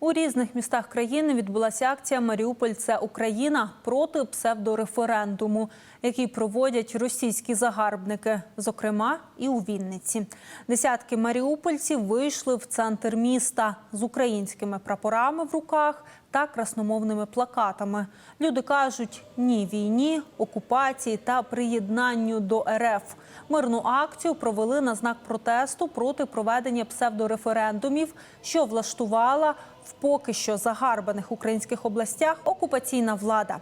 У різних містах країни відбулася акція Маріуполь це Україна проти псевдореферендуму, який проводять російські загарбники, зокрема і у Вінниці. Десятки маріупольців вийшли в центр міста з українськими прапорами в руках та красномовними плакатами. Люди кажуть ні війні, окупації та приєднанню до РФ. Мирну акцію провели на знак протесту проти проведення псевдореферендумів, що влаштувала в поки що загарбаних українських областях окупаційна влада.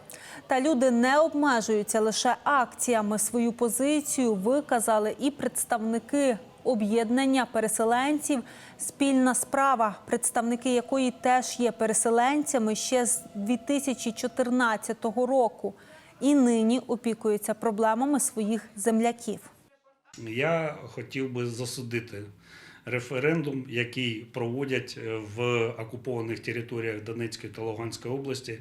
Та люди не обмежуються лише акціями. Свою позицію виказали і представники об'єднання переселенців Спільна справа, представники якої теж є переселенцями ще з 2014 року, і нині опікуються проблемами своїх земляків. Я хотів би засудити референдум, який проводять е, в окупованих територіях Донецької та Луганської області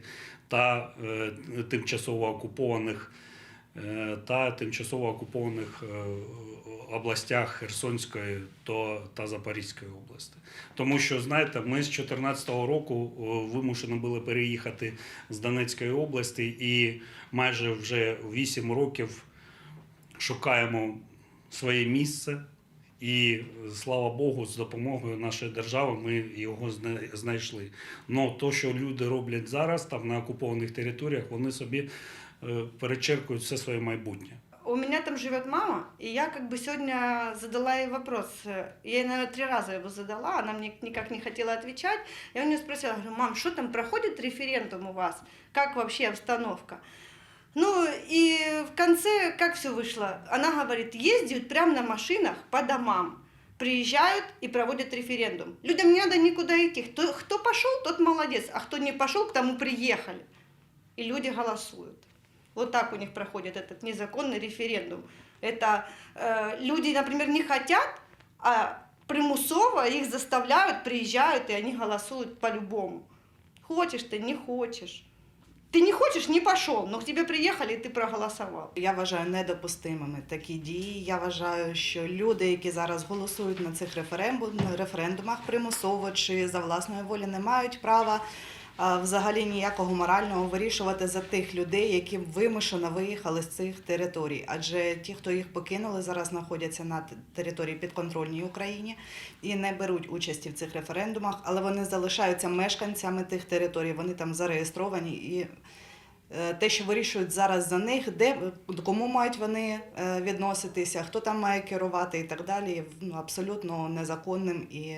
та е, тимчасово окупованих е, та тимчасово окупованих областях Херсонської то- та Запорізької області. Тому що, знаєте, ми з 2014 року вимушені були переїхати з Донецької області і майже вже 8 років шукаємо своє місце. І слава Богу, з допомогою нашої держави ми його знайшли. Но то, що люди роблять зараз там на окупованих територіях, вони собі е, перечеркують все своє майбутнє. У меня там живет мама, и я как бы сегодня задала ей вопрос. Я ей, наверное, три раза его задала, она мне никак не хотела отвечать. Я у нее спросила, говорю, мам, что там проходит референдум у вас? Как вообще обстановка? Ну и в конце как все вышло? Она говорит, ездят прямо на машинах по домам, приезжают и проводят референдум. Людям не надо никуда идти. Кто, кто пошел, тот молодец, а кто не пошел, к тому приехали. И люди голосуют. Вот так у них проходит этот незаконный референдум. Это э, люди, например, не хотят, а примусово их заставляют, приезжают, и они голосуют по-любому. Хочешь ты, не хочешь. Ты не хочешь, не пошел, но к тебе приехали, и ты проголосовал. Я вважаю недопустимими такі дії. Я вважаю, що люди, які зараз голосують на цих референдум- референдумах примусово чи за власної волі, не мають права а, взагалі ніякого морального вирішувати за тих людей, які вимушено виїхали з цих територій. Адже ті, хто їх покинули, зараз знаходяться на території підконтрольній Україні і не беруть участі в цих референдумах, але вони залишаються мешканцями тих територій. Вони там зареєстровані і Е, те, що вирішують зараз за них, де до кому мають вони е, відноситися, хто там має керувати і так далі, ну, абсолютно незаконним і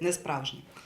несправжнім.